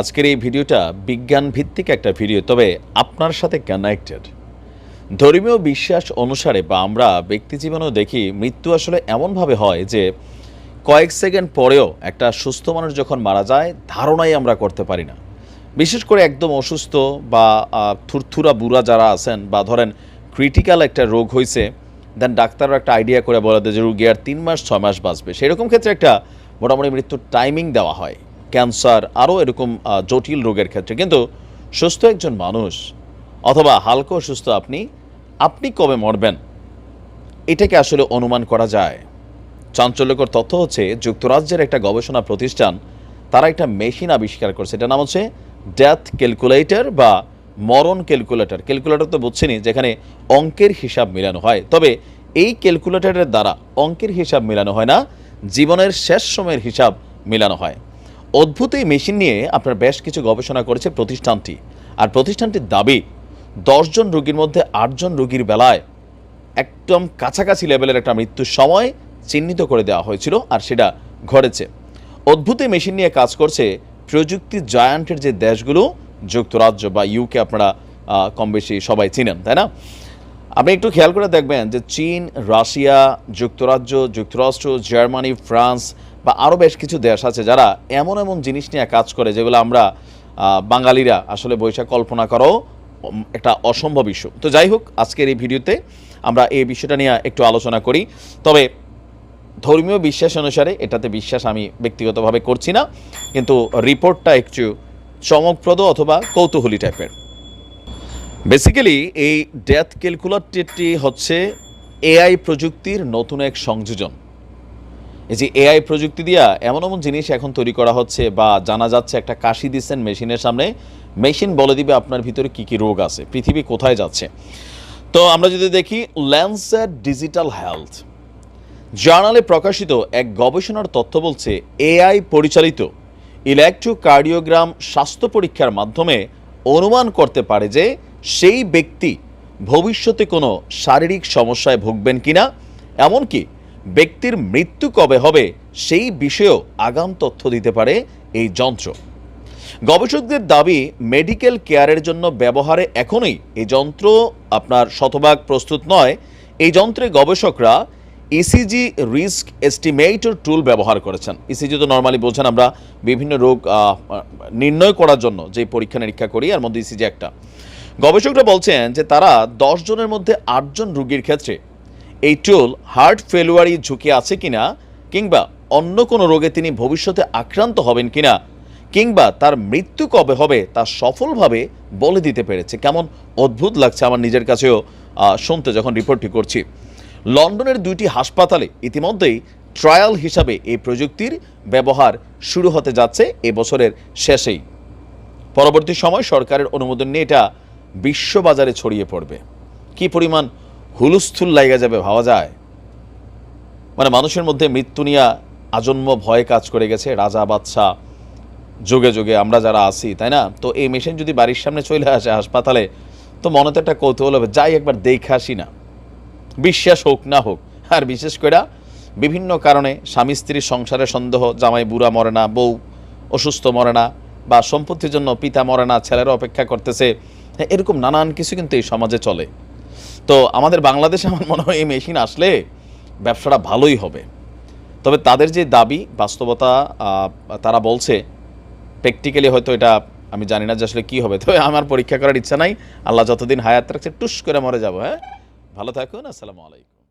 আজকের এই ভিডিওটা বিজ্ঞান ভিত্তিক একটা ভিডিও, তবে আপনার সাথে কানেক্টেড ধর্মীয় বিশ্বাস অনুসারে বা আমরা ব্যক্তি জীবনেও দেখি, মৃত্যু আসলে এমনভাবে হয় যে কয়েক সেকেন্ড পরেও একটা সুস্থ মানুষ যখন মারা যায়, ধারণাই আমরা করতে পারি না। বিশেষ করে একদম অসুস্থ বা থুরথুরা বুড়া যারা আছেন বা ধরেন ক্রিটিক্যাল একটা রোগ হয়েছে দেন ডাক্তাররা একটা আইডিয়া করে বলে দেয় যে রুগী আর তিন মাস, ছয় মাস বাঁচবে। সেরকম ক্ষেত্রে একটা মোটামুটি মৃত্যুর টাইমিং দেওয়া হয়। ক্যান্সার, আরও এরকম জটিল রোগের ক্ষেত্রে। কিন্তু সুস্থ একজন মানুষ, অথবা হালকা অসুস্থ আপনি আপনি কবে মরবেন? এটাকে আসলে অনুমান করা যায়। চাঞ্চল্যকর তথ্য হচ্ছে, যুক্তরাজ্যের একটা গবেষণা প্রতিষ্ঠান, তারা একটা মেশিন আবিষ্কার করছে। এটা নাম হচ্ছে ডেথ ক্যালকুলেটর বা মরণ ক্যালকুলেটর। ক্যালকুলেটর তো বুঝছেনই, যেখানে অঙ্কের হিসাব মেলানো হয়। তবে এই ক্যালকুলেটরের দ্বারা অঙ্কের হিসাব মেলানো হয় না, জীবনের শেষ সময়ের হিসাব মেলানো হয়। অদ্ভুত এই মেশিন নিয়ে আপনার বেশ কিছু গবেষণা করেছে প্রতিষ্ঠানটি। আর প্রতিষ্ঠানটির দাবি, দশজন রোগীর মধ্যে আটজন রোগীর বেলায় একদম কাছাকাছি লেভেলের একটা মৃত্যুর সময় চিহ্নিত করে দেওয়া হয়েছিল আর সেটা ঘটেছে। অদ্ভুত এই মেশিন নিয়ে কাজ করছে প্রযুক্তি জায়ান্টের যে দেশগুলো, যুক্তরাজ্য বা ইউকে আপনারা কম বেশি সবাই চিনেন, তাই না? আপনি একটু খেয়াল করে দেখবেন যে চীন, রাশিয়া, যুক্তরাজ্য, যুক্তরাষ্ট্র, জার্মানি, ফ্রান্স বা আরও বেশ কিছু দেশ আছে যারা এমন এমন জিনিস নিয়ে কাজ করে যেগুলো আমরা বাঙালিরা আসলে বৈশাখ কল্পনা করাও একটা অসম্ভব ইস্যু তো যাই হোক, আজকের এই ভিডিওতে আমরা এই বিষয়টা নিয়ে একটু আলোচনা করি। তবে ধর্মীয় বিশ্বাস অনুসারে এটাতে বিশ্বাস আমি ব্যক্তিগতভাবে করছি না, কিন্তু রিপোর্টটা একটু চমকপ্রদ অথবা কৌতূহলী টাইপের বেসিক্যালি এই ডেথ ক্যালকুলেটরটি হচ্ছে এআই প্রযুক্তির নতুন এক সংযোজন। এই যে এআই প্রযুক্তি দিয়া এমন এমন জিনিস এখন তৈরি করা হচ্ছে বা জানা যাচ্ছে একটা কাশি দিচ্ছেন মেশিনের সামনে। মেশিন বলে দিবে আপনার ভিতরে কি কি রোগ আছে, পৃথিবী কোথায় যাচ্ছে। তো আমরা যদি দেখি ল্যান্সেট ডিজিটাল হেলথ জার্নালে প্রকাশিত এক গবেষণার তথ্য বলছে এআই পরিচালিত ইলেকট্রোকার্ডিওগ্রাম স্বাস্থ্য পরীক্ষার মাধ্যমে অনুমান করতে পারে যে সেই ব্যক্তি ভবিষ্যতে কোনো শারীরিক সমস্যায় ভুগবেন কিনা। এমনকি ব্যক্তির মৃত্যু কবে হবে সেই বিষয়েও আগাম তথ্য দিতে পারে এই যন্ত্র। গবেষকদের দাবি, মেডিকেল কেয়ারের জন্য ব্যবহারে এখনই এই যন্ত্র আপনার শতভাগ প্রস্তুত নয়। এই যন্ত্রে গবেষকরা ইসিজি রিস্ক এস্টিমেটর টুল ব্যবহার করেছেন। ইসিজি তো নর্মালি বোঝেন আমরা বিভিন্ন রোগ নির্ণয় করার জন্য যে পরীক্ষা নিরীক্ষা করি আর মধ্যে ইসিজি একটা। গবেষকরা বলছেন যে তারা দশ জনের মধ্যে আটজন রুগীর ক্ষেত্রে এই টুল হার্ট ফেলুয়ারি ঝুঁকি আছে কিনা কিংবা অন্য কোনো রোগে তিনি ভবিষ্যতে আক্রান্ত হবেন কিনা কিংবা তার মৃত্যু কবে হবে তা সফলভাবে বলে দিতে পেরেছে। কেমন অদ্ভুত লাগছে আমার নিজের কাছেও শুনতে যখন রিপোর্টটি করছি। লন্ডনের দুইটি হাসপাতালে ইতিমধ্যেই ট্রায়াল হিসাবে এই প্রযুক্তির ব্যবহার শুরু হতে যাচ্ছে এ বছরের শেষেই। পরবর্তী সময় সরকারের অনুমোদন নিয়ে এটা বিশ্ববাজারে ছড়িয়ে পড়বে। কি পরিমাণ হুলুস্থুল লাইগা যাবে, ভাবা যায়। মানে মানুষের মধ্যে মৃত্যু নিয়ে আজন্ম ভয় কাজ করে গেছে, রাজা, বাদশাহ, যুগে যুগে আমরা যারা আছি, তাই না? তো এই মেশিন যদি বাড়ির সামনে চলে আসে হাসপাতালে, তো মনে তো একটা কৌতূহল হবে, যাই একবার দেখে আসি না। বিশ্বাস হোক না হোক, আর বিশেষ করে বিভিন্ন কারণে স্বামী স্ত্রীর সংসারে সন্দেহ, জামাই বুড়া মরে না, বউ অসুস্থ মরে না, বা সম্পত্তির জন্য পিতা মরে না, ছেলেরা অপেক্ষা করতেছে, এরকম নানান কিছু কিন্তু এই সমাজে চলে। তো আমাদের বাংলাদেশে আমার মনে হয় এই মেশিন আসলে ব্যবসাটা ভালোই হবে। তবে তাদের যে দাবি, বাস্তবতা তারা বলছে প্র্যাকটিক্যালি হয়তো এটা আমি জানি না যে আসলে কী হবে। তবে আমার পরীক্ষা করার ইচ্ছা নাই। আল্লাহ যতদিন হায়াত রাখছে, টুস করে মরে যাব হ্যাঁ? ভালো থাকুন, আসসালামু আলাইকুম।